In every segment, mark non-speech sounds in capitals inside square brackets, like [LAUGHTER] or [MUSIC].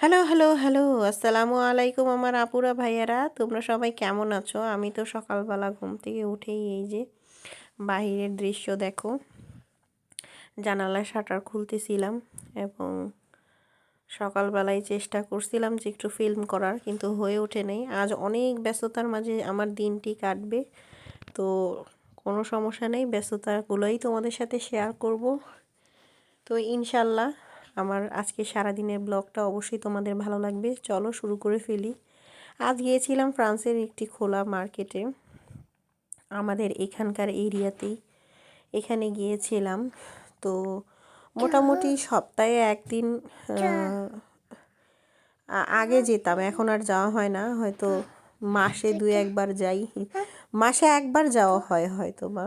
Hello hello hello. আসসালামু আলাইকুম আমার আপুরা ভাইয়ারা। তোমরা সবাই কেমন আছো? আমি তো সকালবেলা ঘুম থেকে উঠেই এই যে বাহিরের দৃশ্য দেখো। জানালায় শাটার খুলতেছিলাম এবং সকালবেলায় চেষ্টা করছিলাম যে একটু ফিল্ম করার, কিন্তু হয়ে ওঠে নেই। আজ অনেক ব্যস্ততার মাঝে আমার দিনটি কাটবে। তো কোনো সমস্যা নেই, ব্যস্ততাগুলোই তোমাদের সাথে শেয়ার করব। তো ইনশাল্লাহ আমার আজকে সারাদিনের ব্লগটা অবশ্যই তোমাদের ভালো লাগবে। চলো শুরু করে ফেলি। আজ গিয়েছিলাম ফ্রান্সের একটি খোলা মার্কেটে। আমাদের এখানকার এরিয়াতেই এখানে গিয়েছিলাম। তো মোটামুটি সপ্তাহে একদিন আগে যেতাম, এখন আর যাওয়া হয় না। হয়তো মাসে দু একবার যাই। মাসে একবার যাওয়া হয় হয়তো বা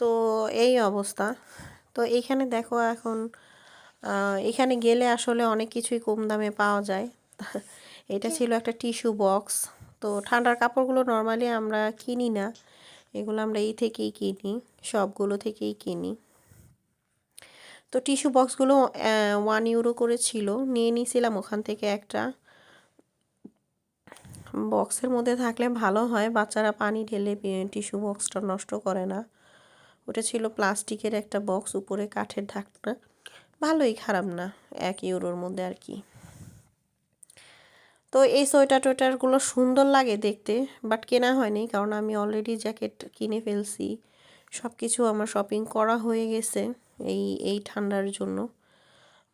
তো এই অবস্থা। তো এইখানে দেখো এখন এখানে গেলে আসলে অনেক কিছুই কম দামে পাওয়া যায়। [LAUGHS] এটা ছিল একটা টিস্যু বক্স। তো ঠান্ডার কাপড়গুলো নর্মালি আমরা কিনি না। এগুলো আমরা এই থেকেই কিনি, সবগুলো থেকেই কিনি। তো টিস্যু বক্সগুলো ওয়ান ইউরো করে ছিল। নিয়ে নিয়েছিলাম ওখান থেকে একটা। বক্সের মধ্যে থাকলে ভালো হয়, বাচ্চারা পানি ঢেলে টিস্যু বক্সটা নষ্ট করে না। ওটা ছিল প্লাস্টিকের একটা বক্স উপরে কাঠের ঢাকনা। ভালোই খারাপ না, এক ইউরোর মধ্যে আর কি। তো এই সোয়েটার টোয়েটারগুলো সুন্দর লাগে দেখতে, বাট কেনা হয়নি কারণ আমি অলরেডি জ্যাকেট কিনে ফেলছি। সব কিছু আমার শপিং করা হয়ে গেছে এই এই ঠান্ডার জন্য।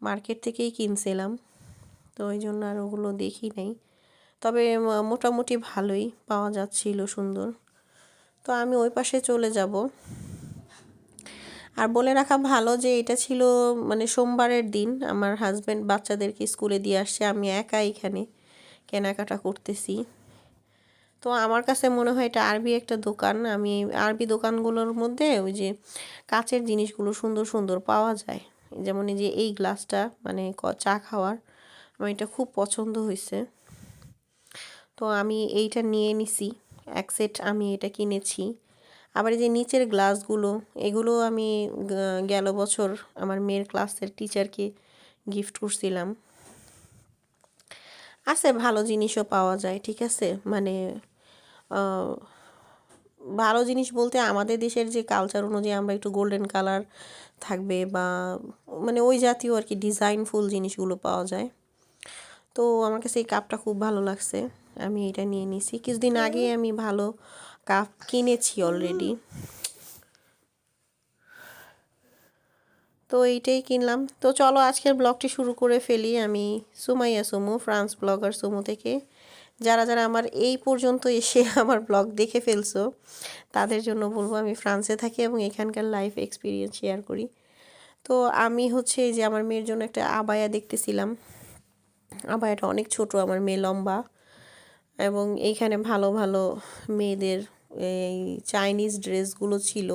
মার্কেট থেকেই কিনছিলাম, তো ওই জন্য আর ওগুলো দেখি নাই। তবে মোটামুটি ভালোই পাওয়া যাচ্ছিল সুন্দর। তো আমি ওই পাশে চলে যাব। আর বলে রাখা ভালো যে এটা ছিল মানে সোমবারের দিন আমার হাজব্যান্ড বাচ্চাদেরকে স্কুলে দিয়ে আসছে, আমি একা এখানে কেনাকাটা করতেছি। তো আমার কাছে মনে হয় এটা আরবি একটা দোকান, আমি আরবি দোকানগুলোর মধ্যে ওই যে কাচের জিনিসগুলো সুন্দর সুন্দর পাওয়া যায়। যেমন এই যে এই গ্লাসটা মানে চা খাওয়ার, আমার এটা খুব পছন্দ হয়েছে। তো আমি এইটা নিয়ে নিছি, এক সেট আমি এটা কিনেছি। আবার এই যে নিচের গ্লাসগুলো, এগুলো আমি গেল বছর আমার মেয়ের ক্লাসের টিচারকে গিফট করছিলাম। আছে ভালো জিনিসও পাওয়া যায়, ঠিক আছে? মানে ভালো জিনিস বলতে আমাদের দেশের যে কালচার অনুযায়ী আমরা একটু গোল্ডেন কালার থাকবে বা মানে ওই জাতীয় আর কি ডিজাইনফুল জিনিসগুলো পাওয়া যায়। তো আমার কাছে এই কাপটা খুব ভালো লাগছে, আমি এটা নিয়ে নিছি। কিছুদিন আগে আমি ভালো কাপ কিনেছি অলরেডি তো এইটাই কিনলাম। তো চলো আজকের ব্লগটি শুরু করে ফেলি আমি সুমাইয়া সুমু ফ্রান্স ব্লগার সুমু থেকে। যারা যারা আমার এই পর্যন্ত এসে আমার ব্লগ দেখে ফেলছো, তাদের জন্য বলব আমি ফ্রান্সে থাকি এবং এখানকার লাইফ এক্সপিরিয়েন্স শেয়ার করি। তো আমি হচ্ছে এই যে আমার মেয়ের জন্য একটা আবায়া দেখতেছিলাম। আবায়াটা অনেক ছোট, আমার মেয়ে লম্বা। এবং এইখানে ভালো ভালো মেয়েদের এই চাইনিজ ড্রেসগুলো ছিল।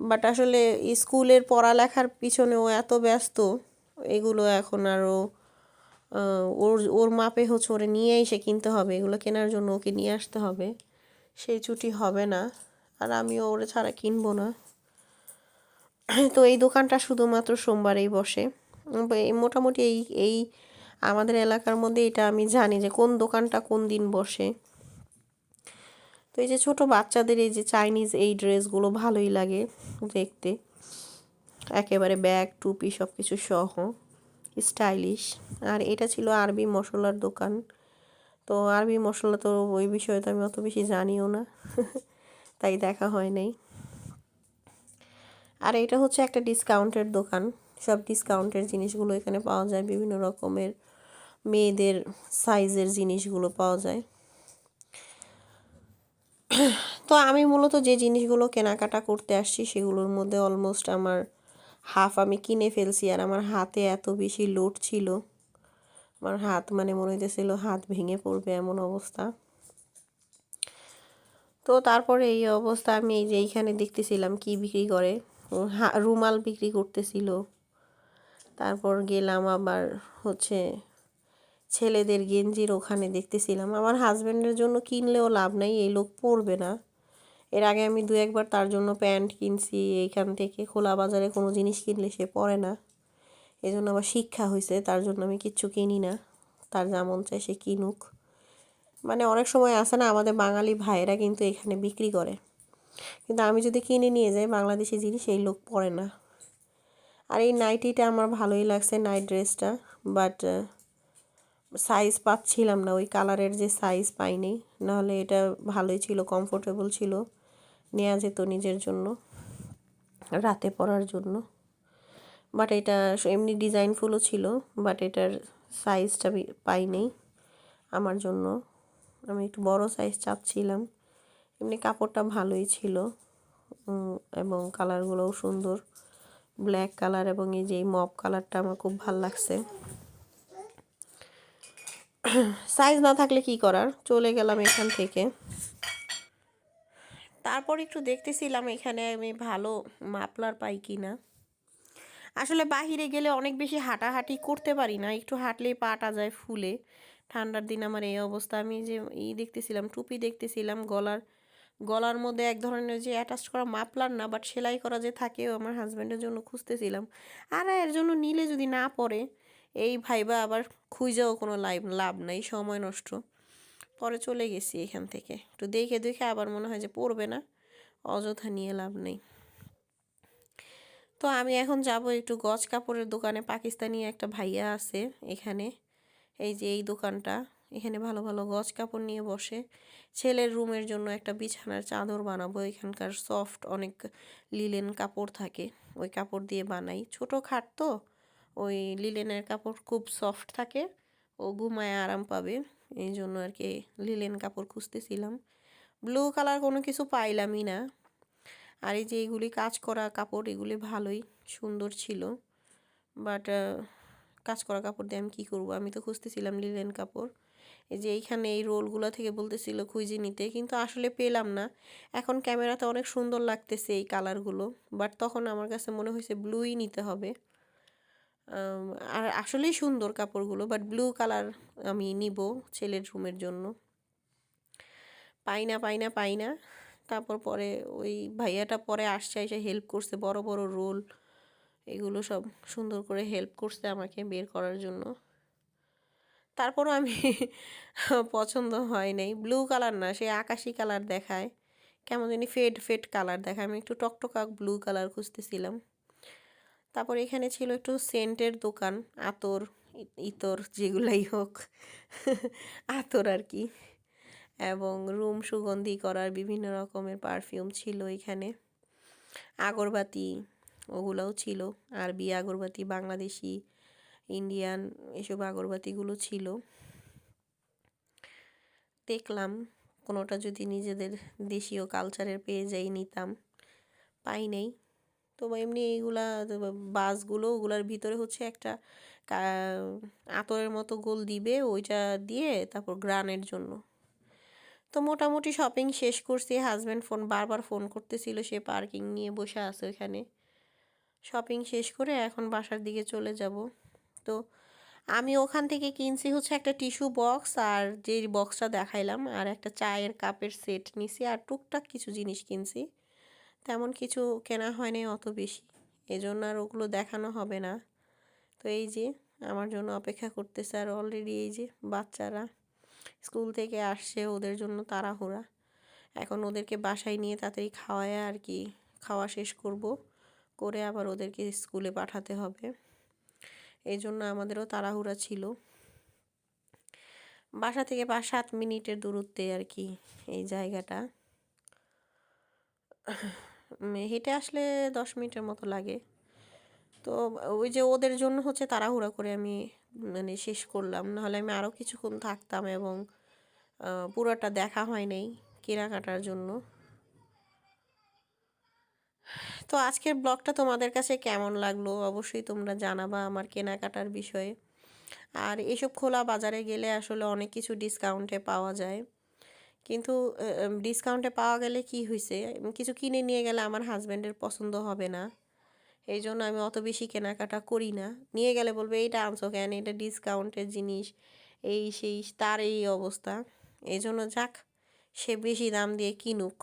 বাট আসলে স্কুলের পড়ালেখার পিছনেও এত ব্যস্ত, এগুলো এখন আরও ওর ওর মাপে হচ্ছে ওরে নিয়ে এসে কিনতে হবে, এগুলো কেনার জন্য ওকে নিয়ে আসতে হবে। সেই ছুটি হবে না, আর আমিও ওরে ছাড়া কিনবো না। তো এই দোকানটা শুধুমাত্র সোমবারেই বসে। মোটামুটি এই এই আমাদের এলাকার মধ্যে এটা আমি জানি যে কোন দোকানটা কোন দিন বসে। তো এই যে ছোট বাচ্চাদের এই যে চাইনিজ এই ড্রেসগুলো ভালোই লাগে দেখতে। একেবারে ব্যাগ, টুপি সব কিছু সহ, স্টাইলিশ। আর এটা ছিল আরবি মশলার দোকান। তো আরবি মশলা তো ওই বিষয়ে তো আমি অত বেশি জানিও না। তাই দেখা হয় নাই। আর এটা হচ্ছে একটা ডিসকাউন্টের দোকান। সব ডিসকাউন্টের জিনিসগুলো এখানে পাওয়া যায় বিভিন্ন রকমের। মেয়েদের সাইজের জিনিসগুলো পাওয়া যায়। তো আমি মূলত যে জিনিসগুলো কেনাকাটা করতে আসছি সেগুলোর মধ্যে অলমোস্ট আমার হাফ আমি কিনে ফেলছি আর আমার হাতে এত বেশি লোড ছিল। আমার হাত মানে মনে হইতেছিল হাত ভেঙে পড়বে এমন অবস্থা। তো তারপরে এই অবস্থা আমি এই যে এইখানে দেখতেছিলাম কি বিক্রি করে। রুমাল বিক্রি করতেছিল। তারপর গেলাম আবার হচ্ছে ছেলেদের গেঞ্জির ওখানে দেখতেছিলাম। আমার হাজব্যান্ডের জন্য কিনলেও লাভ নাই, এই লোক পরবে না। এর আগে আমি দু একবার তার জন্য প্যান্ট কিনছি, এইখান থেকে খোলা বাজারে কোনো জিনিস কিনলে সে পরে না। এই জন্য আমার শিক্ষা হয়েছে তার জন্য আমি কিচ্ছু কিনি না। তার যা মন চায় সে কিনুক। মানে অনেক সময় আসে না, আমাদের বাঙালি ভাইয়েরা কিন্তু এখানে বিক্রি করে। কিন্তু আমি যদি কিনে নিয়ে যাই বাংলাদেশি জিনিস, এই লোক পরে না। আর এই নাইটিটা আমার ভালোই লাগছে নাইট ড্রেসটা বাট সাইজ পাচ্ছিলাম না, ওই কালারের যে সাইজ পাইনি। নাহলে এটা ভালোই ছিল কমফোর্টেবল ছিল। নেওয়া যেত নিজের জন্য, রাতে পরার জন্য। বাট এটা এমনি ডিজাইনফুলও ছিল বাট এটার সাইজটা পাইনি আমার জন্য। আমি একটু বড় সাইজ চাচ্ছিলাম। এমনি কাপড়টা ভালোই ছিল এবং কালারগুলোও সুন্দর। ব্ল্যাক কালার এবং এই যে মপ কালারটা আমার খুব ভালো লাগছে। [CLEARS THROAT] সাইজ না থাকলে কি করার? চলে গেলাম এখান থেকে। তারপর একটু দেখতেছিলাম এখানে আমি ভালো মাপলার পাই কি না আসলে বাহিরে গেলে অনেক বেশি হাঁটাহাঁটি করতে পারি না। একটু হাঁটলেই পাটা যায় ফুলে। ঠান্ডার দিন আমার এই অবস্থা। আমি যে ই দেখতেছিলাম, টুপি দেখতেছিলাম, গলার গলার মধ্যে এক ধরনের যে অ্যাটাচ করা মাপলার না বাট সেলাই করা যে থাকে আমার হাজব্যান্ডের জন্য খুঁজতেছিলাম। আর এর জন্য নিলে যদি না পড়ে এই ভাইবা আবার খুঁজেও কোনো লাইভ লাভ নাই, সময় নষ্ট। পরে চলে গেছি এখান থেকে। একটু দেখে দেখে আবার মনে হয় যে পড়বে না, অযথা নিয়ে লাভ নেই। তো আমি এখন যাব একটু গজ কাপড়ের দোকানে, পাকিস্তানি একটা ভাইয়া আছে এখানে। এই যে এই দোকানটা, এখানে ভালো ভালো গজ কাপড় নিয়ে বসে। ছেলের রুমের জন্য একটা বিছানার চাদর বানাবো, এখানকার সফট অনেক লিলেন কাপড় থাকে, ওই কাপড় দিয়ে বানাই। ছোটো খাট তো ওই লিলেনের কাপড় খুব সফট থাকে, ও ঘুমায় আরাম পাবে। এই জন্য আর কি লিলেন কাপড় খুঁজতেছিলাম। ব্লু কালার কোনো কিছু পাইলামই না। আর এই যে এগুলি কাজ করা কাপড়, এগুলি ভালোই, সুন্দর ছিল। বাট কাজ করা কাপড় দিয়ে আমি কী করব? আমি তো খুঁজতেছিলাম লিলেন কাপড়। এই যে এইখানে এই রোলগুলো থেকে বলতেছিল খুঁজে নিতে, কিন্তু আসলে পেলাম না। এখন ক্যামেরাতে অনেক সুন্দর লাগতেছে এই কালারগুলো বাট তখন আমার কাছে মনে হয়েছে ব্লুই নিতে হবে। আর আসলেই সুন্দর কাপড়গুলো বাট ব্লু কালার আমি নিব ছেলের রুমের জন্য। পাই না পাই না পাই না তারপর পরে ওই ভাইয়াটা পরে আসছে, এসে হেল্প করছে, বড় বড় রোল এগুলো সব সুন্দর করে হেল্প করছে আমাকে বের করার জন্য। তারপরও আমি [LAUGHS] পছন্দ হয় নাই। ব্লু কালার না, সে আকাশি কালার দেখায়। কেমন জানি ফেড ফেড কালার দেখায়। আমি একটু টকটকাক ব্লু কালার খুঁজতেছিলাম। তারপর এখানে ছিল একটু সেন্টের দোকান, আতর ইতর যেগুলাই হোক, [LAUGHS] আতর আর কি। এবং রুম সুগন্ধি করার বিভিন্ন রকমের পারফিউম ছিল এখানে। আগরবাতি ওগুলোও ছিল, আরবি আগরবাতি, বাংলাদেশি, ইন্ডিয়ান এসব আগরবাতিগুলো ছিল। দেখলাম, কোনোটা যদি নিজেদের দেশীয় কালচারের পেয়ে যাই, নিতাম। পাই নেই। তো এমনি এইগুলা বাসগুলো ওগুলার ভিতরে হচ্ছে একটা আতরের মতো গোল দিবে ওইটা দিয়ে তারপর গ্রানের জন্য। তো মোটামুটি শপিং শেষ করছি হাজব্যান্ড ফোন বারবার ফোন করতেছিল, সে পার্কিং নিয়ে বসে আছে ওখানে শপিং শেষ করে এখন বাসার দিকে চলে যাব। তো আমি ওখান থেকে কিনছি হচ্ছে একটা টিস্যু বক্স আর যে বক্সটা দেখাইলাম, আর একটা চায়ের কাপের সেট নিছি আর টুকটাক কিছু জিনিস কিনছি। তেমন কিছু কেনা হয়নি অত বেশি। এজন্য আর ওগুলো দেখানো হবে না। তো এই যে, আমার জন্য অপেক্ষা করতেছে আর অলরেডি এই যে বাচ্চারা স্কুল থেকে আসছে, ওদের জন্য তাড়াহুড়া। এখন ওদেরকে বাসায় নিয়ে তাড়াতাড়ি খাওয়ায় আর কি, খাওয়া শেষ করব। করে আবার ওদেরকে স্কুলে পাঠাতে হবে। এই জন্য আমাদেরও তাড়াহুড়া ছিল। বাসা থেকে পাঁচ সাত মিনিটের দূরত্বে আর কি এই জায়গাটা। হেঁটে আসলে দশ মিনিটের মতো লাগে। তো ওই যে ওদের জন্য হচ্ছে তাড়াহুড়া করে আমি মানে শেষ করলাম। নাহলে আমি আরও কিছুক্ষণ থাকতাম এবং পুরোটা দেখা হয় নাই কেনাকাটার জন্য। তো আজকের ব্লগটা তোমাদের কাছে কেমন লাগল? অবশ্যই তোমরা জানাবা আমার কেনাকাটার বিষয়ে। আর এসব খোলা বাজারে গেলে আসলে অনেক কিছু ডিসকাউন্টে পাওয়া যায়। কিন্তু ডিসকাউন্টে পাওয়া গেলে কি হয়েছে কিছু কিনে নিয়ে গেলে আমার হাজব্যান্ডের পছন্দ হবে না। এই জন্য আমি অত বেশি কেনাকাটা করি না। নিয়ে গেলে বলবে, এইটা আনছো কেন? এটা ডিসকাউন্টের জিনিস। এই, সেই, তার এই অবস্থা। এই জন্য যাক, সে বেশি দাম দিয়ে কিনুক।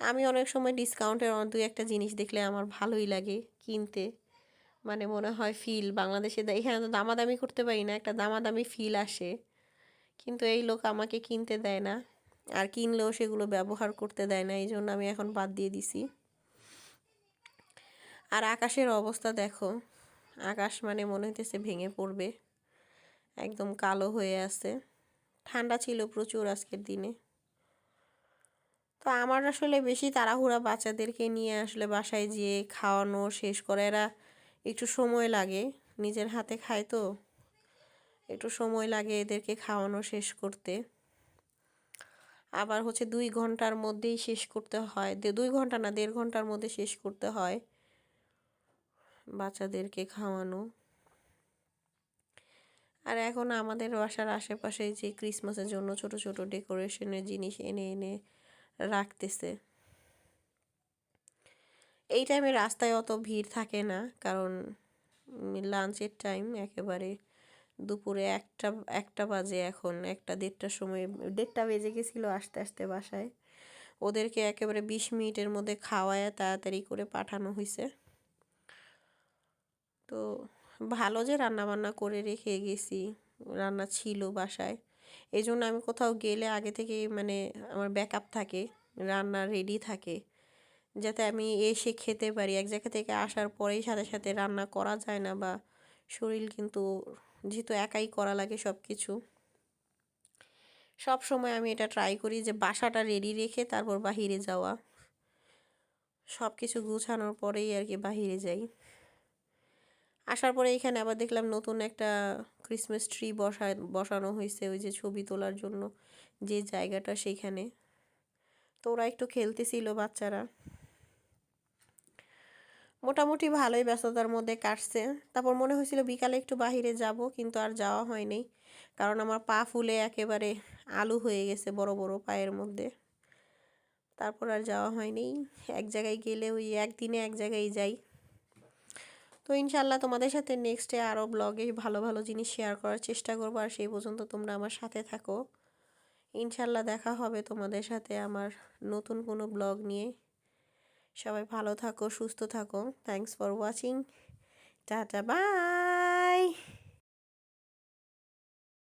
আমি অনেক সময় ডিসকাউন্টের দু একটা জিনিস দেখলে আমার ভালোই লাগে কিনতে। মানে মনে হয় ফিল বাংলাদেশে এখানে তো দামাদামি করতে পারি না, একটা দামাদামি ফিল আসে। কিন্তু এই লোক আমাকে কিনতে দেয় না। আর কিনলেও সেগুলো ব্যবহার করতে দেয় না, এই জন্য আমি এখন বাদ দিয়ে দিছি। আর আকাশের অবস্থা দেখো, আকাশ মানে মনে হইতেছে ভেঙে পড়বে, একদম কালো হয়ে আছে। ঠান্ডা ছিল প্রচুর আজকের দিনে। তো আমার আসলে বেশি তাড়াহুড়া বাচ্চাদেরকে নিয়ে আসলে বাসায় যেয়ে খাওয়ানো, শেষ করা, এরা একটু সময় লাগে, নিজের হাতে খায় তো। একটু সময় লাগে এদেরকে খাওয়ানো শেষ করতে। আবার হচ্ছে দুই ঘণ্টার মধ্যেই শেষ করতে হয়। দুই ঘণ্টা না, দেড় ঘণ্টার মধ্যে শেষ করতে হয় বাচ্চাদেরকে খাওয়ানো। আর এখন আমাদের বাসার আশেপাশে যে ক্রিসমাসের জন্য ছোট ছোট ডেকোরেশনের জিনিস এনে এনে রাখতেছে। এই টাইমে রাস্তায় অত ভিড় থাকে না, কারণ লাঞ্চের টাইম একেবারে দুপুরে একটা একটা বাজে এখন, একটা দেড়টার সময়, দেড়টা বেজে গেছিল আস্তে আস্তে বাসায়। ওদেরকে একেবারে বিশ মিনিটের মধ্যে খাওয়ায় তাড়াতাড়ি করে পাঠানো হয়েছে তো ভালো যে রান্না বান্না করে রেখে গেছি, রান্না ছিল বাসায়। এই জন্য আমি কোথাও গেলে আগে থেকে মানে আমার ব্যাকআপ থাকে, রান্না রেডি থাকে। যাতে আমি এসে খেতে পারি। এক জায়গা থেকে আসার পরেই সাথে সাথে রান্না করা যায় না বা শরীর কিন্তু যেহেতু একাই করা লাগে সব কিছু সব সময় আমি এটা ট্রাই করি যে বাসাটা রেডি রেখে তারপর বাহিরে যাওয়া। সব কিছু গুছানোর পরেই আর কি বাহিরে যাই। আসার পরে এখানে আবার দেখলাম নতুন একটা ক্রিসমাস ট্রি বসা, বসানো হয়েছে ওই যে ছবি তোলার জন্য যে জায়গাটা সেইখানে তো ওরা একটু খেলতেছিল বাচ্চারা। মোটামুটি ভালোই ব্যস্ততার মধ্যে কাটছে। তারপর মনে হয়েছিল বিকালে একটু বাহিরে যাব, কিন্তু আর যাওয়া হয়নি। কারণ আমার পা ফুলে একেবারে আলু হয়ে গেছে বড় বড় পায়ের মধ্যে। তারপর আর যাওয়া হয়নি। এক জায়গায় গেলে ওই একদিনে এক জায়গায় যাই। তো ইনশাল্লাহ তোমাদের সাথে নেক্সটে আরও ব্লগে ভালো ভালো জিনিস শেয়ার করার চেষ্টা করব। আর সেই পর্যন্ত তোমরা আমার সাথে থাকো। ইনশাল্লাহ দেখা হবে তোমাদের সাথে আমার নতুন কোনো ব্লগ নিয়ে। সবাই ভালো থাকো সুস্থ থাকো। Thanks for watching tata bye